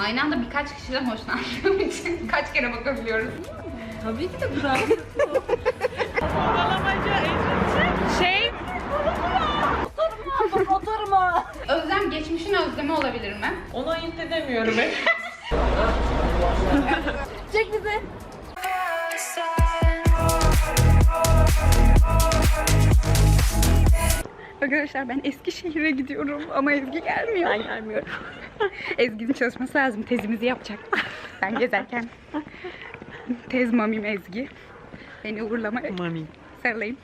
Aynı anda birkaç kişiden hoşlandığım için kaç kere bakabiliyoruz. Tabii ki de bravo. Şey, Oturma. Özlem geçmişin özlemi olabilir mi? Onu ayırt edemiyorum ben. Çek bizi. Arkadaşlar ben Eskişehir'e gidiyorum ama Ezgi gelmiyor. Ben gelmiyorum. Ezgi'nin çalışması lazım. Tezimizi yapacak. Ben gezerken. Tez mamim Ezgi. Beni uğurlamaya Mami. sarılayım.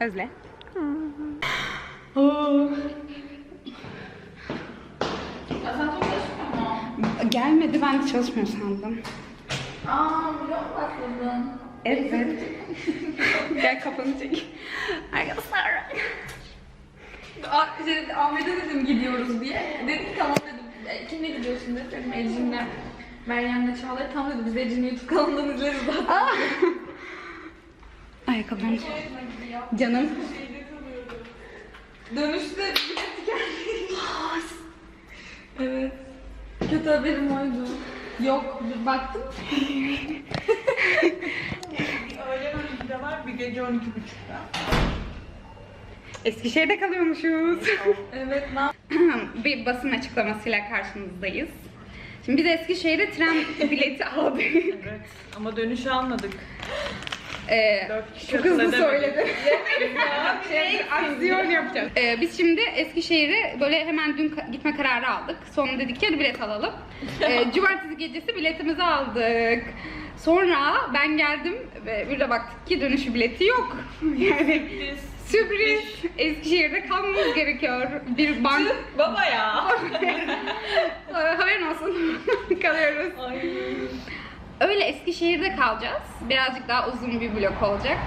Özle. Gelmedi ben de çalışmıyor sandım. Aa vlog başladın. Evet. Gel kafanı çek. Arkadaşlar. Aa, şey, Ahmet'e dedim gidiyoruz diye. Dedi ki tamam dedim. "E, Kimle gidiyorsun dedi. Dedim Ecrin'le. Meryem'le Çağla'ya tamam dedi. Biz Ecrin'i YouTube kanalından izleriz zaten. Ayakkabılarını Canım. Dönüşte bilet geldi. evet. Kötü haberim oydu. Yok bir baktım. Öğlen 12'de var, bir gece 12.30'da. Eskişehir'de kalıyormuşuz. Evet ne bir basın açıklamasıyla karşınızdayız. Şimdi biz Eskişehir'e tren bileti aldık. Evet. Ama dönüş almadık. Ee, çok hızlı söyledim. şey, aksiyon yapacağız. Ee, biz şimdi Eskişehir'e böyle hemen dün gitme kararı aldık. Sonra dedik ki hadi bilet alalım. Ee, cumartesi gecesi biletimizi aldık. Sonra ben geldim ve bir de baktık ki dönüşü bileti yok. Yani sürpriz. Eskişehir'de kalmamız gerekiyor. Bir bank Baba ya. Haberin olsun. Kalıyoruz. Ay. Öyle Eskişehir'de kalacağız. Birazcık daha uzun bir blok olacak.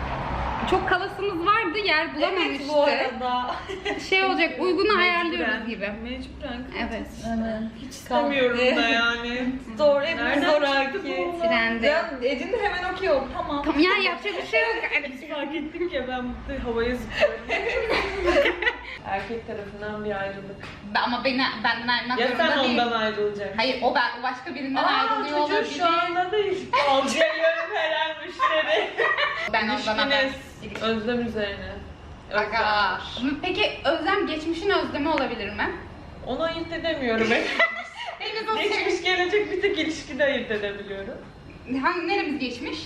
Çok kalasımız vardı, yer bulamamıştık. Evet bu arada. Şey olacak, uygunu ayarlıyoruz gibi. Mecburen. Evet. Hiç istemiyorum da yani. Zor hepimiz Nereden zoraki. çıktı bu? Trende. Ya Ecrin de hemen okey oldu. Tamam. Tamam ya yapacak bir şey yok. Biz fark ettik ya ben bu havaya zıplıyorum. Erkek tarafından bir ayrılık. Ben- Ama beni, benden ayrılmak Ya zorunda sen değil. ondan ayrılacaksın. Hayır o, ben, o başka birinden Aa ayrılıyor çocuğun olabilir. şu anda da iş algılayıyorum her an müşteri. Ben ondan haber. İlişkiniz özlem üzerine. Özlem Aga. Peki Özlem geçmişin özlemi olabilir mi? Onu ayırt edemiyorum o geçmiş gelecek bir tek ilişkide ayırt edebiliyorum. Hangi, neremiz geçmiş?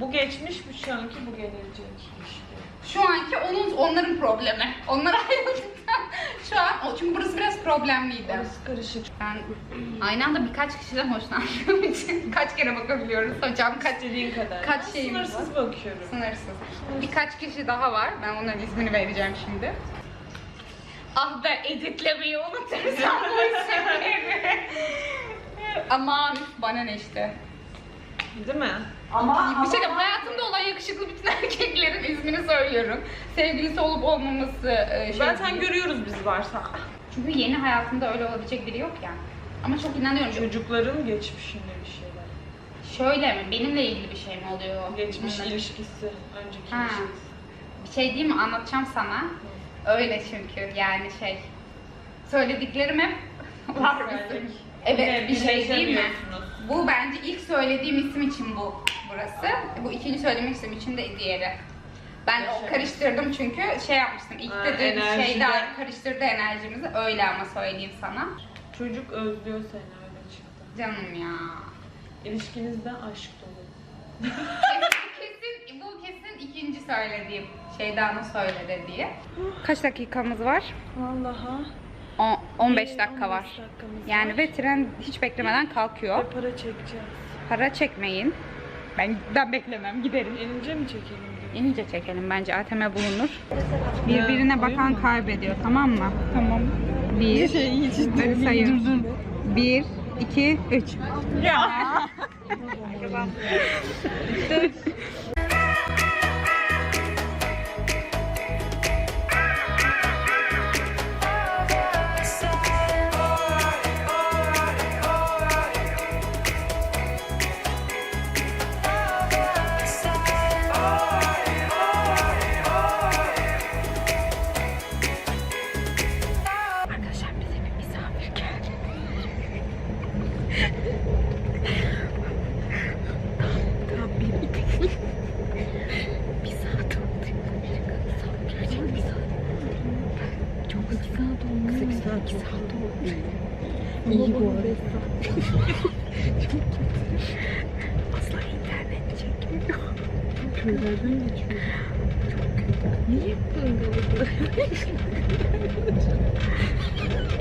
Bu geçmiş bu şu anki bu gelecek ilişki. Şu anki onun onların problemi. Onlar ayrıldıktan şu an o çünkü burası biraz problemliydi. Orası karışık. Ben aynı anda birkaç kişiden hoşlandığım için kaç kere bakabiliyoruz hocam kaç İstediğin kadar. Kaç Ben şeyimiz Sınırsız bakıyorum. sınırsız. Birkaç kişi daha var. Ben onların ismini vereceğim şimdi. Ah ben editlemeyi unutursam bu isimleri. Aman bana ne işte. Değil mi? Ama Bir şey de hayatımda olan yakışıklı bütün erkeklerin ismini söylüyorum. Sevgilisi olup olmaması e, şey Zaten değil. görüyoruz biz varsa. Çünkü yeni hayatımda öyle olabilecek biri yok ya. Ama çok inanıyorum. Çocukların geçmişinde bir şeyler. Şöyle mi? Benimle ilgili bir şey mi oluyor? Geçmiş Bunların? ilişkisi, önceki Ha. ilişkisi. Bir şey değil mi? Anlatacağım sana. Öyle çünkü yani şey. Söylediklerim hep var Güzellik. Evet bir şey değil mi? Birleşemiyorsunuz. Bu bence ilk söylediğim isim için bu burası. Bu ikinci söylemek isim için de diğeri. Ben o Yaşamış. karıştırdım çünkü şey yapmıştım. İlk Ha, dediğim enerjide. şeyde karıştırdı enerjimizi. Öyle ama söyleyeyim sana. Çocuk özlüyor seni öyle çıktı. Canım ya. İlişkinizde aşk dolu. kesin, bu kesin ikinci söylediğim şeyden söyle dediği. Kaç dakikamız var? Vallaha. O- 15 İyi, dakika 15 var. Yani ve tren hiç beklemeden kalkıyor. Ve para çekeceğiz. Para çekmeyin. Ben ben beklemem giderim. İnince mi çekelim. İnince çekelim bence ATM bulunur. Birbirine bakan kaybediyor tamam mı? Tamam. Bir, Hadi sayın. Bir, iki, üç. Ya.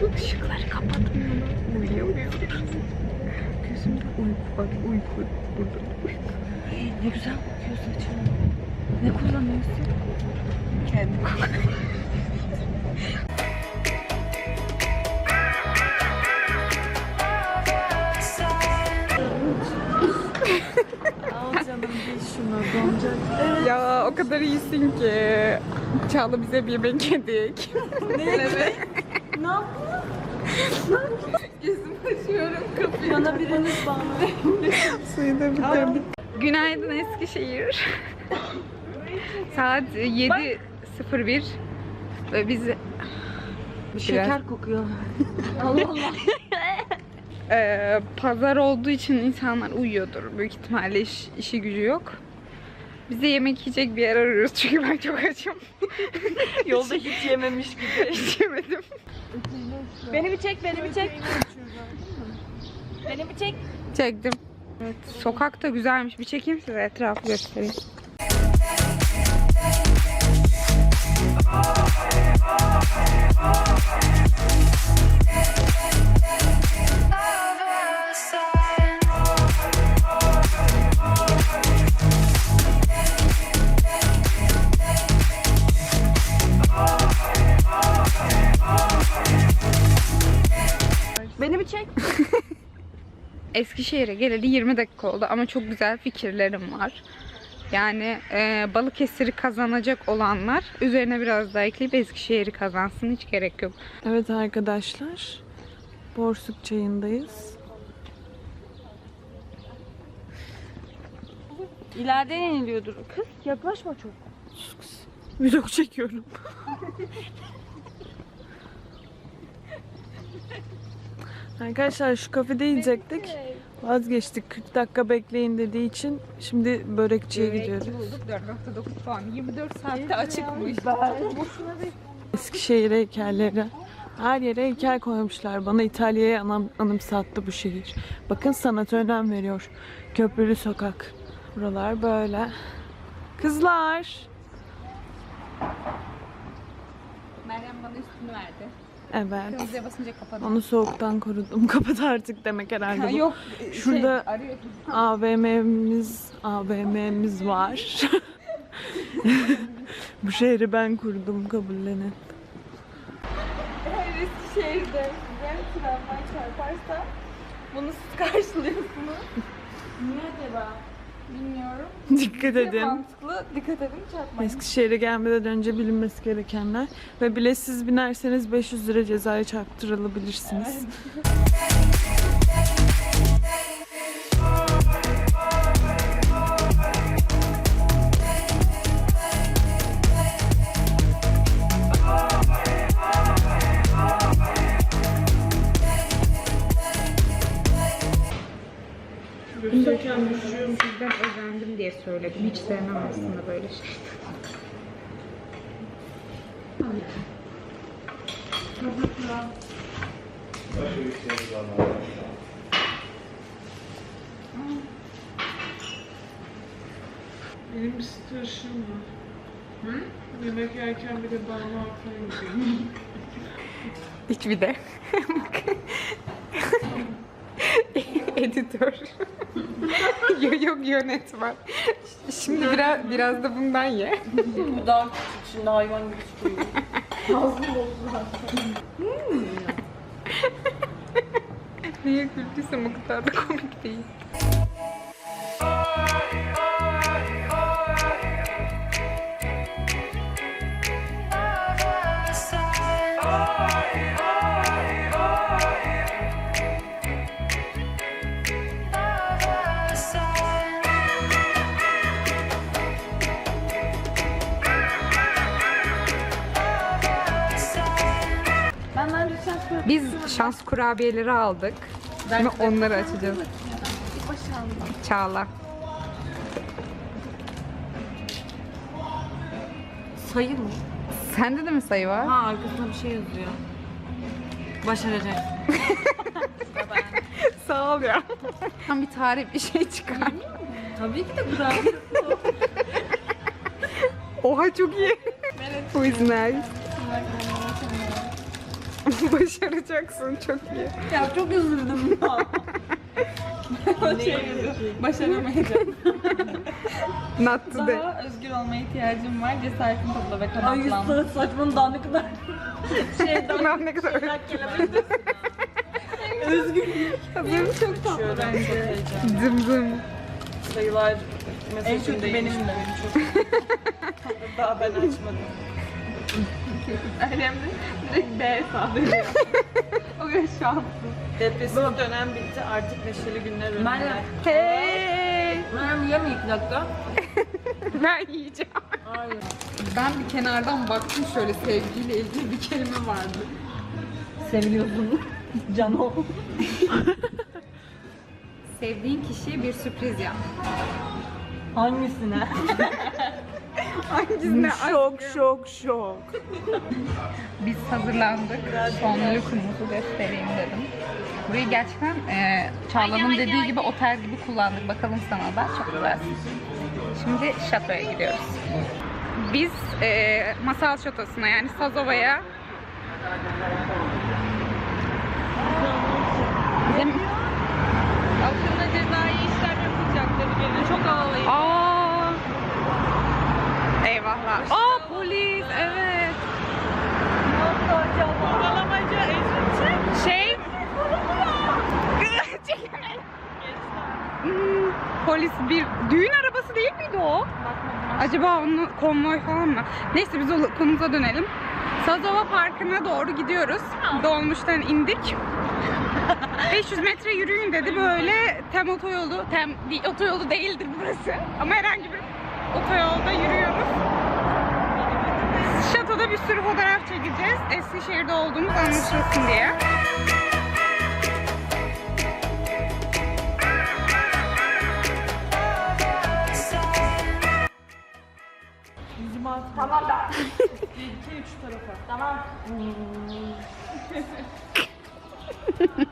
Bu ışıkları kapatmıyorlar. Uyuyamıyoruz. Gözümde uyku var. Uyku. Burada uyku. Ne güzel kokuyor saçın. Ne kullanıyorsun? Kendi Al canım bir şuna donacak. Ya o kadar iyisin ki. Çağla bize bir yemek yedik. Ne yaptın? Gözüm açıyorum kapıyı. Bana biriniz bağlı. Suyu da bitirdik. Günaydın Eskişehir. Saat 7.01 ve biz Şeker kokuyor. Ee, pazar olduğu için insanlar uyuyordur. Büyük ihtimalle iş, işi gücü yok. Biz de yemek yiyecek bir yer arıyoruz çünkü ben çok açım. Yolda hiç yememiş gibi. Hiç yemedim. Beni bir çek, beni bir çek. Beni bir çek. Çektim. Evet, sokak da güzelmiş. Bir çekeyim size etrafı göstereyim. Çek. Eskişehir'e geleli 20 dakika oldu ama çok güzel fikirlerim var. Yani e, Balıkesir'i kazanacak olanlar üzerine biraz daha ekleyip Eskişehir'i kazansın hiç gerek yok. Evet arkadaşlar. Borsuk çayındayız. İleride yeniliyordur. Kız yaklaşma çok. Vlog çekiyorum. Arkadaşlar şu kafede yiyecektik. Vazgeçtik 40 dakika bekleyin dediği için şimdi börekçiye gidiyoruz. bulduk 4.9 puan. 24 saatte açıkmış. Eskişehir heykelleri. Her yere heykel koymuşlar. Bana İtalya'ya anım, anımsattı bu şehir. Bakın sanata önem veriyor. Köprülü sokak. Buralar böyle. Kızlar. Meryem bana üstünü verdi. Evet. Kırmızıya basınca kapadı. Onu soğuktan korudum. Kapat artık demek herhalde Ha, bu. yok. Şurada- Şey, arıyor. AVM'miz AVM'miz var. bu şehri ben kurdum kabullenin. Eskişehir'de size tramvay çarparsa bunu siz karşılıyorsunuz. Niye acaba? Bilmiyorum. Dikkat edin. Mantıklı. Dikkat edin çarpmayın. Eskişehir'e gelmeden önce bilinmesi gerekenler. Ve biletsiz binerseniz 500 lira cezaya çarptırılabilirsiniz. Sizden sevmem aslında böyle şey. Benim bir stresim var. Hı? Yemek yerken bir de arkaya gidiyorum. Hiçbir de. Editör. yok yok yönetmen. Şimdi biraz biraz da bundan ye. Bu daha küçük şimdi hayvan gibi çıkıyor. Niye güldüysem o kadar da komik değil. Şans kurabiyeleri aldık. Şimdi onları açacağız. Çağla. Sayı mı? Sende de mi sayı var? Ha arkasında bir şey yazıyor. Başaracak. Sağ ol ya. Tam bir tarih bir şey çıkar. Tabii ki de güzel. Oha çok iyi. Bu is nice. Başaracaksın çok iyi. ya çok üzüldüm ya. Başaramayacağım. Not today. Daha özgür olmaya ihtiyacım var. Cesaretimi topla ve kanatlan. Ay saçmanın daha ne kadar şeyden Ben ne kadar Özgür çok tatlı bence. zım zım. Sayılar En kötü benim de. daha ben açmadım. Önemli. Direkt B sadece. o kadar şanslı. Depresif dönem bitti artık neşeli günler önünde. Meryem. Hey. Meryem yeme iki dakika. Ben yiyeceğim. Hayır. Ben bir kenardan baktım şöyle sevgiyle ilgili bir kelime vardı. Seviliyorsun. Cano. Sevdiğin kişiye bir sürpriz yap. Hangisine? Hangisine? Şok şok şok. Biz hazırlandık. Son lookumuzu göstereyim dedim. Burayı gerçekten e, Çağla'nın dediği gibi otel gibi kullandık. Bakalım sana da. Çok güzel. Şimdi şatoya gidiyoruz. Biz e, masal şatosuna yani Sazova'ya Bizim... Hakkında cezai işlem yapacakları gene. Çok ağlayın. Aa! Eyvahlar. Aa polis evet. Kovalamaca eşitçi. Şey. Hmm, polis bir düğün arabası değil miydi o? Acaba onu konvoy falan mı? Neyse biz o konumuza dönelim. Sazova Parkı'na doğru gidiyoruz. Dolmuştan indik. 500 metre yürüyün dedi böyle tem otoyolu, tem otoyolu değildir burası. Ama herhangi bir otoyolda yürüyoruz. Şatoda bir sürü fotoğraf çekeceğiz. Eskişehir'de olduğumuz anlaşılsın diye. Tamam da. 2 3 tarafa.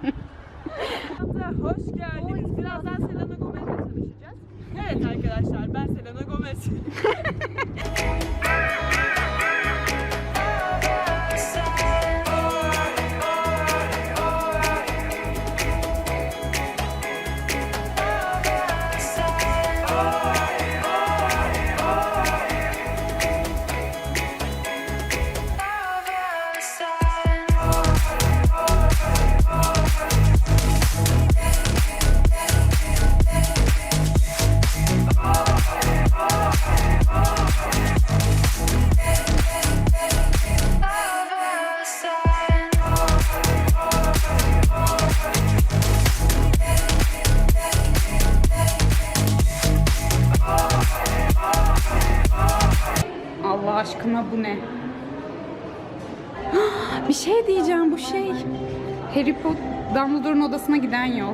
Hoş Evet arkadaşlar ben Selena Gomez. Odasına giden yol.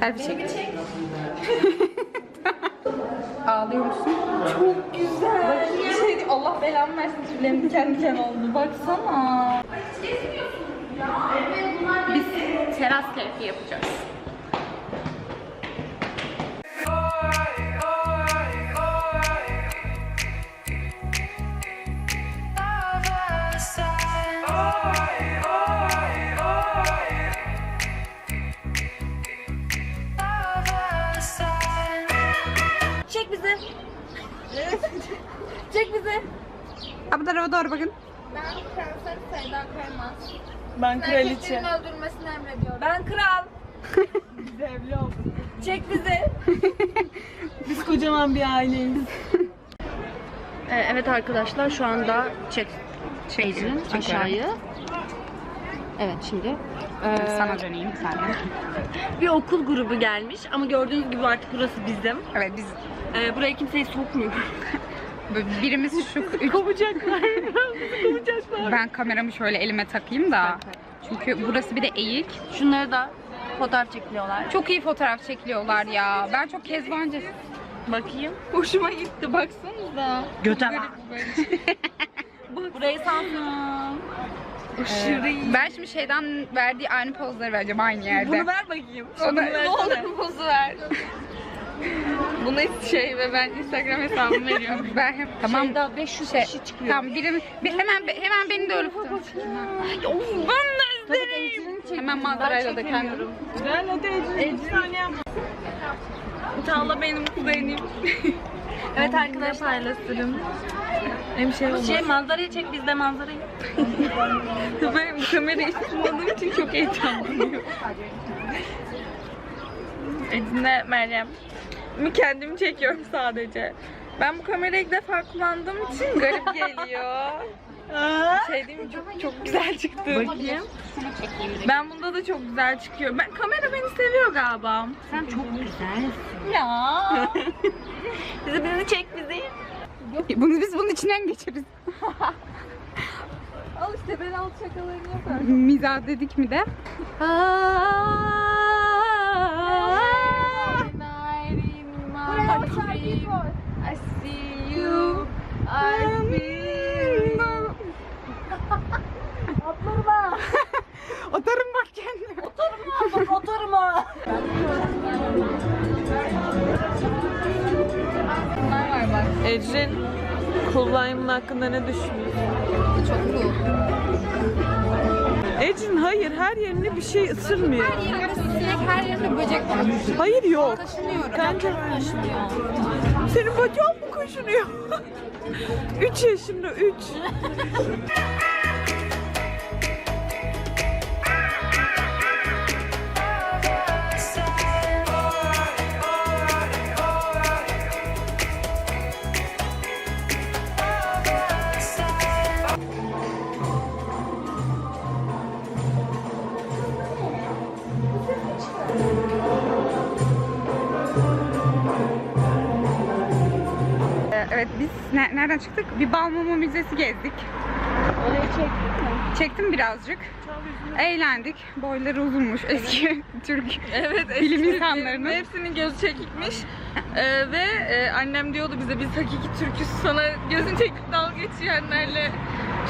Selfie çek. Ağlıyor musun? Çok güzel. Bir şey Allah belamı versin tüylerim diken diken oldu. Baksana. Biz teras keyfi yapacağız. Çek bizi. Ha bu tarafa doğru bakın. Ben Prenses Seyda Kaymaz. Ben kraliçe. Erkeklerin öldürülmesini emrediyorum. Ben kral. Evli oldum. Çek bizi. Biz kocaman bir aileyiz. Ee, Evet arkadaşlar şu anda çek çekelim aşağıyı. Evet şimdi. Ee, Sana döneyim sen de. bir okul grubu gelmiş ama gördüğünüz gibi artık burası bizim. Evet biz Ee, buraya kimseyi sokmuyor. Böyle birimiz şu üç... Kovacaklar. Ben kameramı şöyle elime takayım da. Çünkü burası bir de eğik. Şunları da fotoğraf çekiliyorlar. Çok iyi fotoğraf çekiliyorlar ya. Ben çok kezbancı. Bakayım. Hoşuma gitti baksanıza. Göte Garip böyle. Burayı sansın. Aşırı iyi. Ben şimdi şeyden verdiği aynı pozları vereceğim aynı yerde. Bunu ver bakayım. Onu ne olur pozu ver. Buna şey ve ben Instagram hesabımı veriyorum. Ben hep tamam. Şeyda 500 Şey, kişi çıkıyor. tamam birim bir, hemen hemen beni de öyle fotoğraf Of ben de izlerim. Hemen manzarayla da kendim. Güzel hadi Ecrin. Bir saniye yapma. Çağla benim kuzenim. Evet arkadaşlar. Paylaşırım. Hem şey olmaz. Şey manzarayı çek biz de manzarayı. Ben kamerayı hiç tutmadığım için çok heyecanlanıyorum. Edin'le Meryem. Mi kendimi çekiyorum sadece. Ben bu kamerayı ilk defa kullandığım için garip geliyor. şey mi? Çok, çok güzel çıktı. Bakayım. Ben bunda da çok güzel çıkıyor. Ben kamera beni seviyor galiba. Sen çok güzelsin. Ya. bizi bizi çek bizi. Bunu biz bunun içinden geçeriz. Al işte ben alt şakalarını yaparım. Mizah dedik mi de. I ısırmıyor. Yerinde sinek her yerinde böcek var. Hayır yok. Taşınıyorum. Bence Senin bacağın mı kaşınıyor? 3 yaşında 3. nereden çıktık? Bir Balmumu Müzesi gezdik. Orayı çektim. Çektim birazcık. Eğlendik. Boyları uzunmuş eski Türk. Evet, Bilim eski insanlarının. Türklerin Hepsinin gözü çekikmiş. Ee, ve e, annem diyordu bize biz hakiki Türküz sana gözün çekip dalga geçirenlerle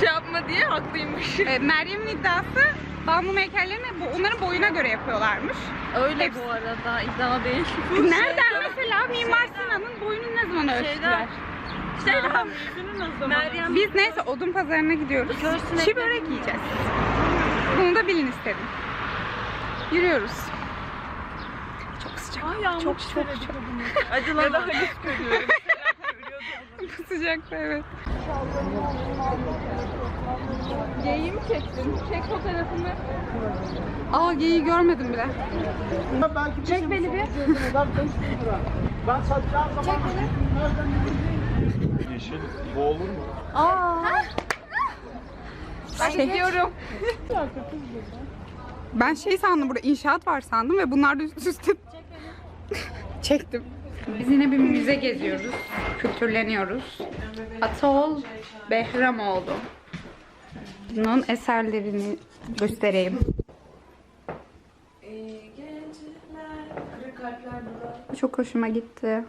şey yapma diye haklıymış. Ee, Meryem'in iddiası Balmum heykellerini bu, onların boyuna göre yapıyorlarmış. Öyle hepsi- bu arada iddia değil. Nereden mesela Mimar Sinan'ın boyunu ne zaman ölçtüler? Şeyden Meryem Biz neyse odun pazarına gidiyoruz. Görsün Çiğ börek yiyeceğiz. Bunu da bilin istedim. Yürüyoruz. Çok sıcak. çok çok çok. acılama. Bu sıcakta evet. Geyiği mi çektin? Çek fotoğrafını. Aa geyiği görmedim bile. Çek beni bir. Yeşil bu olur mu? Ben gidiyorum. Ben şey sandım burada inşaat var sandım ve bunlar da üst üste. Çektim. Biz yine bir müze geziyoruz. Kültürleniyoruz. Atol Behramoğlu. Bunun eserlerini göstereyim. Çok hoşuma gitti.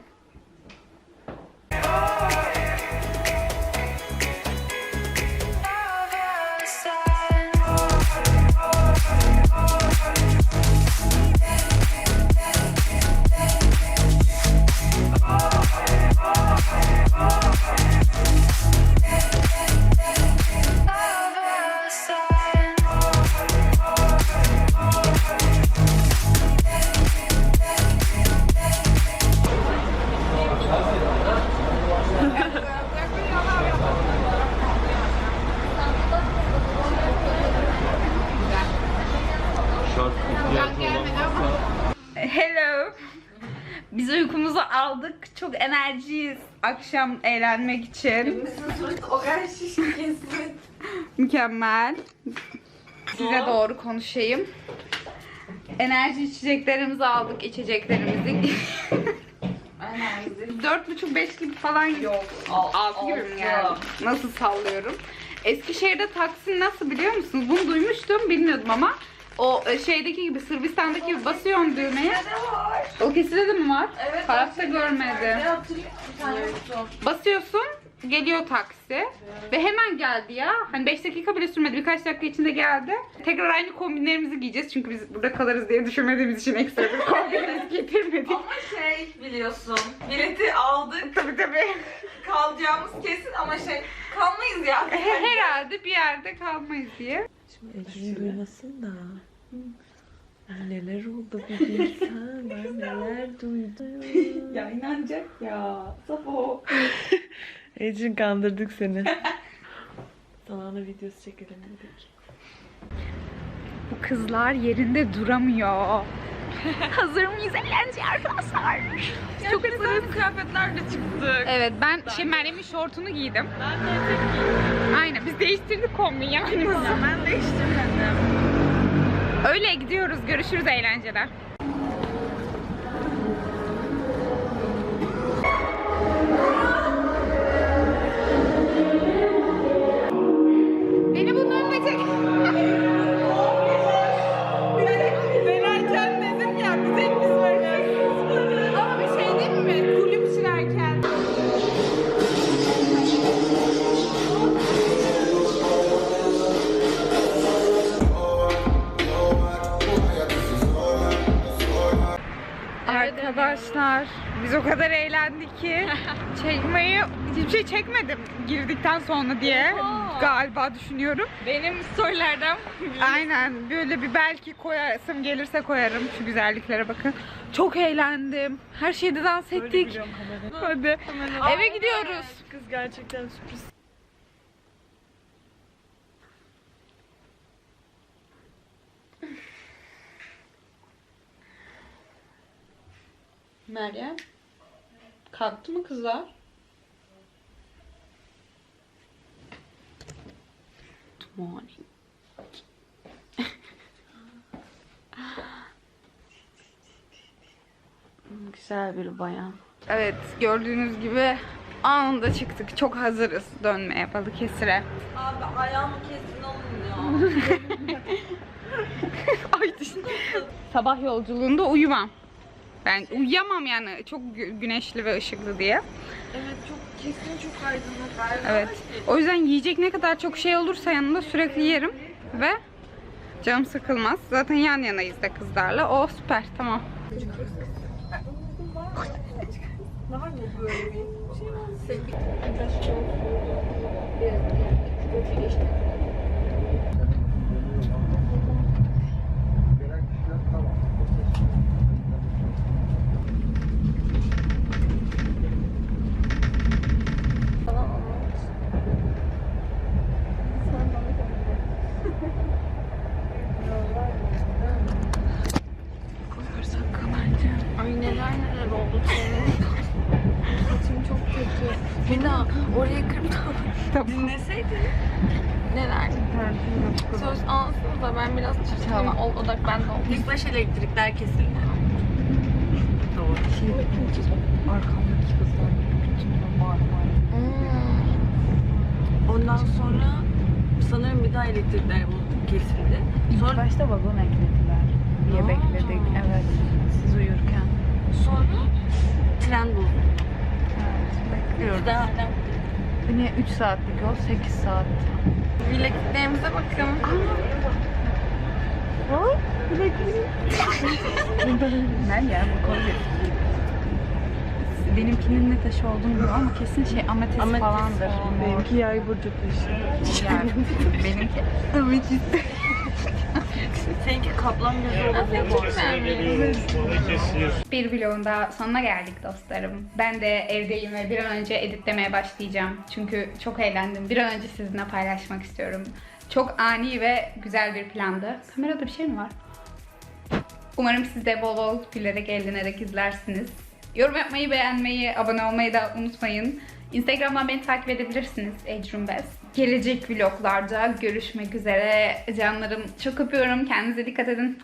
Hello. Biz uykumuzu aldık. Çok enerjiyiz akşam eğlenmek için. Mükemmel. Size doğru konuşayım. Enerji içeceklerimizi aldık, içeceklerimizi. Dört buçuk beş gibi falan yok. Altı gibi mi yani? Nasıl sallıyorum? Eskişehir'de taksi nasıl biliyor musunuz? Bunu duymuştum, bilmiyordum ama o e, şeydeki gibi Sırbistan'daki gibi basıyorsun düğmeye. O keside de mi var? Evet. Hayatta görmedim. Basıyorsun Geliyor taksi. Ve hemen geldi ya. Hani 5 dakika bile sürmedi. Birkaç dakika içinde geldi. Tekrar aynı kombinlerimizi giyeceğiz. Çünkü biz burada kalırız diye düşünmediğimiz için ekstra bir kombinimizi getirmedik. Ama şey biliyorsun. Bileti aldık. tabii tabii. Kalacağımız kesin ama şey kalmayız ya. Herhalde bir yerde kalmayız diye. Ece'nin duymasın da. Neler oldu bu bilsen ben neler duydum. Ya inanacak ya. Safo. Ecin kandırdık seni. Sana videosu çekelim dedik. Bu kızlar yerinde duramıyor. Hazır mıyız eğlenceye arkadaşlar? Çok güzel kıyafetlerle çıktık. Evet ben şey Meryem'in şortunu giydim. Ben de etek giydim. Aynen biz değiştirdik kombin yani. Ben değiştirmedim. Öyle gidiyoruz. Görüşürüz eğlenceler. Biz o kadar eğlendik ki çekmeyi hiçbir şey çekmedim girdikten sonra diye galiba düşünüyorum. Benim storylerden Aynen böyle bir belki koyarsam gelirse koyarım şu güzelliklere bakın. Çok eğlendim. Her şeyde dans ettik. Hadi eve gidiyoruz. Kız gerçekten sürpriz. Meryem kalktı mı kızlar? Good morning. Güzel bir bayan. Evet gördüğünüz gibi anında çıktık. Çok hazırız dönmeye Balıkesir'e. Abi ayağım kesin alınıyor. Ay düşün. Sabah yolculuğunda uyumam. Ben uyuyamam yani çok gü- güneşli ve ışıklı diye. evet çok kesin çok aydınlık. Evet. O yüzden yiyecek ne kadar çok şey olursa yanında sürekli yerim ve canım sıkılmaz. Zaten yan yanayız da kızlarla. O süper tamam. Ay Mina orayı kırptım. Dinleseydin. Neler? Söz ansın da ben biraz çiftçiyim. Ol, odak bende ol. İlk baş elektrikler kesildi. Doğru. Arkamdaki kızlar bütün var var. Ondan sonra sanırım bir daha elektrikler kesildi. Sonra başta vagon eklediler diye Aa. bekledik. Evet. Siz uyurken. Sonra Tren bekliyoruz. Daha Yine 3 saatlik yol 8 saat. bilekliklerimize bakın. Meryem bu kolye. Benimkinin ne taşı olduğunu bilmiyorum ama kesin şey ametist, Ametist falandır. Benimki yay burcu taşı. Yani benimki ametist. Seninki kaplan gözü olabilir bu. Bir vlogun daha sonuna geldik dostlarım. Ben de evdeyim ve bir an önce editlemeye başlayacağım. Çünkü çok eğlendim. Bir an önce sizinle paylaşmak istiyorum. Çok ani ve güzel bir plandı. Kamerada bir şey mi var? Umarım siz de bol bol gülerek, eğlenerek izlersiniz. Yorum yapmayı, beğenmeyi, abone olmayı da unutmayın. Instagram'dan beni takip edebilirsiniz Ecrun Bez. Gelecek vloglarda görüşmek üzere. Canlarım çok öpüyorum. Kendinize dikkat edin.